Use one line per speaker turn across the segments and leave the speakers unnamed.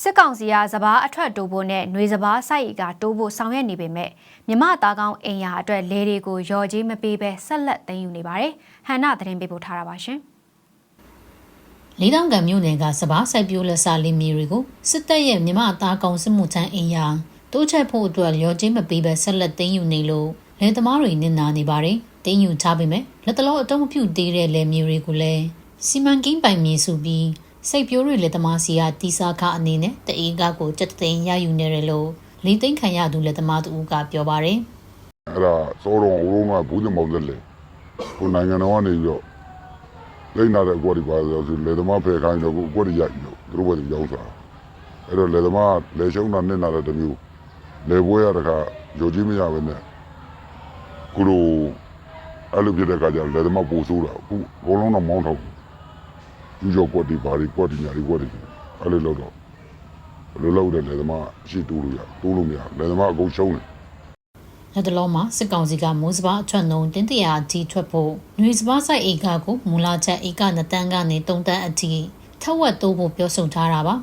စစ်ကောင်စီကစပားအထွက်တိုးဖို့နဲ့ຫນွေစပားစိုက်ရီကတိုးဖို့ဆောင်ရွက်နေပေမဲ့မြမသားကောင်းအိမ်ယာအတွက်လဲတွေကိုရော်ကြီးမပေးဘဲဆက်လက်သိမ်းယူနေပါတယ်။ဟန်နာသတင်းပေးပို့ထားတာပါရှင်။
လေးတောင်ကံမြို့နယ်ကစပားစိုက်ပျိုးလက်စာလီမီတွေကိုစစ်တပ်ရဲ့မြမအသားကောင်စစ်မှုထမ်းအင်ယာတိုးချက်ဖို့အတွက်လျော်ကြေးမပေးဘဲဆက်လက်သိမ်းယူနေလို့လယ်သမားတွေနစ်နာနေပါတယ်။သိမ်းယူထားပေမဲ့လက်တလုံးအတုံးမပြုတ်သေးတဲ့လယ်မျိုးတွေကိုလည်းစီမံကိန်းပိုင်မြေစုပြီး စိတ်ပြိုးတွေလယ်သမားစီကတီစာခအနေနဲ့တအေးကားကိုစက်သိန်းရယူနေတယ်လို့လေးသိန်းခံရသူလယ်သမားတူကပြောပါတယ်။
အဲ့ဒါစောတော်ဦးလုံးကဘူးတင်မောင်သက်လေကိုနိုင်ငံတော်ကနေပြီးတော့လိမ့်လာတဲ့အကွက်တွေပါဆိုဆိုလေသမားဖယ်ခိုင်းတော့ကိုအကွက်တွေရိုက်ပြီးတော့သူတို့ဘက်တွေရောက်သွားအဲ့တော့လေသမားလေရှုံးတာနဲ့နာတဲ့တမျိုးလေပွဲရတဲ့ခါယိုကြီးမရပဲနဲ့ကိုလိုအဲ့လိုဖြစ်တဲ့ခါကျလေသမားပူဆိုးတာအခုဘလုံးတော့မောင်းထောက် ယူကြောကွက်တွေပါတွေကွက်တွေညာတွေကွက်တွေအဲ့လိုလောက်တော့ဘယ်လိုလုပ်တယ်လေသမားရှိတူးလို့ရတူးလို့မရလေသမားအကုန်ရှုံးတယ်
လက်တလုံးမှာစစ်ကောင်စီကမိုးစပါအထွက်နှုံတင်းတရာအထိထွက်ဖို့ຫນွေစပါဆိုင်ဧကကိုမူလာချက်ဧက2တန်းကနေ3တန်းအထိထက်ဝက်တိုးဖို့ပြောဆိုထားတာပါ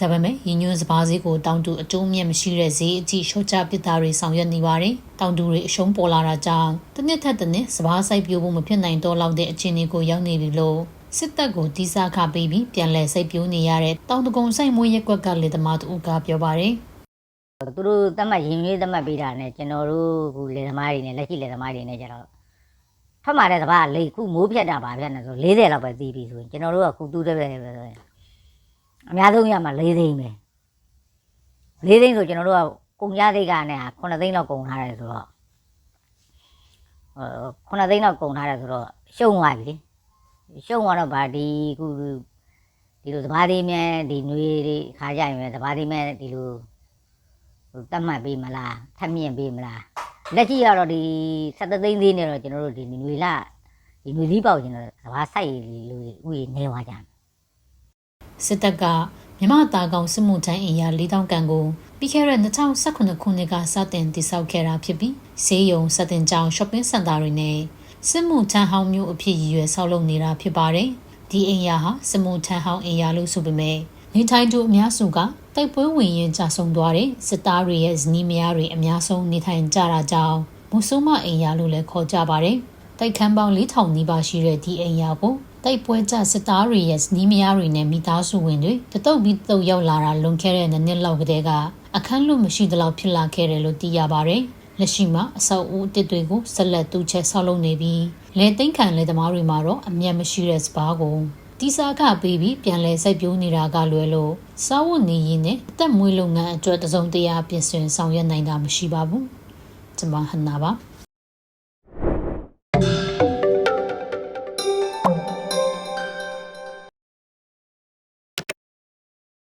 ဒါပေမဲ့ရင်းညွှန်းစပါးဈေးကိုတောင်တူအကျိုးမြတ်မရှိတဲ့ဈေးအထိရှော့ချပစ်တာတွေဆောင်ရွက်နေပါတယ်တောင်တူတွေအရှုံးပေါ်လာတာကြောင့်တစ်နှစ်ထက်တစ်နှစ်စပါးဆိုင်ပြိုးဖို့မဖြစ်နိုင်တော့လောက်တဲ့အခြေအနေကိုရောက်နေပြီလို့ စစ်တပ်ကိုတီးစားခပေးပြီးပြန်လည်စိတ်ပြိုးနေရတဲ့တောင်တကုံဆိုင်မွေးရက်ကွက်ကလေသမားတူကပြောပါတယ်
သူတို့တတ်မှတ်ရင်ရွေးတတ်မှတ်ပေးတာနဲ့ကျွန်တော်တို့ခုလေသမားတွေနဲ့လက်ရှိလေသမားတွေနဲ့ကျတော့ဖတ်มาတဲ့စပါးကလေခုမိုးဖြတ်တာပါဖြတ်နေဆို40လောက်ပဲတီးပြီဆိုရင်ကျွန်တော်တို့ကခုတူးတဲ့ပဲဆိုရင်အများဆုံးရမှာ4သိန်းပဲ4သိန်းဆိုကျွန်တော်တို့ကကုန်ကြသိက္ခာနဲ့9သိန်းလောက်ကုန်ထားတယ်ဆိုတော့ဟို9သိန်းလောက်ကုန်ထားတယ်ဆိုတော့ရှုံသွားပြီလေ ရှုံသွားတော့ဗာဒီခုဒီလိုစပါးသေးမြဲဒီຫນွေတွေခါကြရင်ပဲစပါးသေးမြဲဒီလို ဟိုတတ်မှတ်ပေးမလားထပ်မြင့်ပေးမလားလက်ရှိကတော့ဒီ73သိန်းသေးနေတော့ကျွန်တော်တို့ဒီຫນွေလဒီຫນွေသီးပေါက်ကျွန်တော်စဘာဆိုင်လူဥယျာဉ်နေသွားကြတယ်
စစ်တပ်ကမြမသားကောင်စစ်မှုထမ်းအင်အား၄000ကန်ကိုပြီးခဲ့တဲ့2019ခုနှစ်ကစတင်တည်ဆောက်ခဲ့တာဖြစ်ပြီးဈေးရုံစတင်ကြောင် shopping center တွေနဲ့ စစ်မှုထမ်းဟောင်းမျိုးအဖြစ်ရည်ရွယ်ဆောက်လုပ်နေတာဖြစ်ပါတယ်။ဒီအင်အားဟာစစ်မှုထမ်းဟောင်းအင်အားလို့ဆိုပေမဲ့နေထိုင်သူအများစုကတိုက်ပွဲဝင်ရင်ကြာဆုံးသွားတဲ့စစ်သားတွေရဲ့ဇနီးမယားတွေအများဆုံးနေထိုင်ကြတာကြောင့်မုဆိုးမအင်အားလို့လည်းခေါ်ကြပါတယ်။တိုက်ခန်းပေါင်း4000နီးပါးရှိတဲ့ဒီအင်အားကိုတိုက်ပွဲကြစစ်သားတွေရဲ့ဇနီးမယားတွေနဲ့မိသားစုဝင်တွေတတုတ်ပြီးတုတ်ရောက်လာတာလွန်ခဲ့တဲ့နှစ်နှစ်လောက်ကတည်းကအခန်းလွတ်မရှိသလောက်ဖြစ်လာခဲ့တယ်လို့သိရပါတယ်။ လက်ရှိမှာအဆောက်အဦအတစ်တွေကိုဆက်လက်တူချက်ဆောက်လုပ်နေပြီးလေသိမ့်ခံလေသမားတွေမှာတော့အမျက်မရှိတဲ့စပါးကိုတီစာခပေးပြီးပြန်လဲစိုက်ပျိုးနေတာကလွယ်လို့စားဝတ်နေရင်းနဲ့အသက်မွေးလုပ်ငန်းအတွက်တစုံတရာပြင်ဆင်ဆောင်ရွက်နိုင်တာမရှိပါဘူး။ကျွန်မဟန်နာပါ